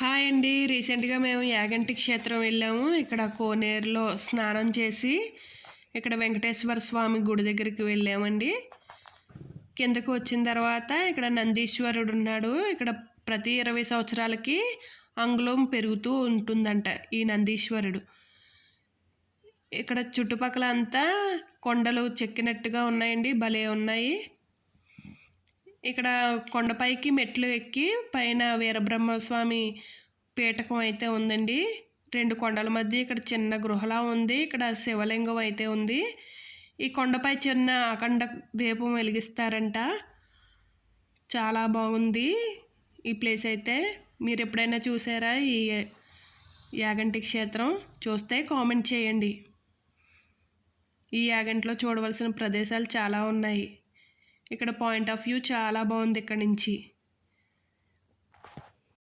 Hi అండి. రీసెంట్గా మేము యాగంటి క్షేత్రం వెళ్ళాము. ఇక్కడ కోనేరులో స్నానం చేసి ఇక్కడ వెంకటేశ్వర స్వామి గుడి దగ్గరికి వెళ్ళామండి. కిందకు వచ్చిన తర్వాత ఇక్కడ నందీశ్వరుడు ఉన్నాడు. ఇక్కడ ప్రతి ఇరవై సంవత్సరాలకి అంగుళం పెరుగుతూ ఉంటుందంట ఈ నందీశ్వరుడు. ఇక్కడ చుట్టుపక్కల అంతా కొండలు చెక్కినట్టుగా ఉన్నాయండి. భలే ఉన్నాయి. ఇక్కడ కొండపైకి మెట్లు ఎక్కి పైన వీరబ్రహ్మస్వామి పీఠకం అయితే ఉందండి. రెండు కొండల మధ్య ఇక్కడ చిన్న గృహలా ఉంది. ఇక్కడ శివలింగం అయితే ఉంది. ఈ కొండపై చిన్న అఖండ దీపం వెలిగిస్తారంట. చాలా బాగుంది ఈ ప్లేస్ అయితే. మీరు ఎప్పుడైనా చూసారా ఈ యాగంటి క్షేత్రం? చూస్తే కామెంట్ చేయండి. ఈ యాగంటిలో చూడవలసిన ప్రదేశాలు చాలా ఉన్నాయి. ఇక్కడ పాయింట్ ఆఫ్ వ్యూ చాలా బాగుంది ఇక్కడ నుంచి.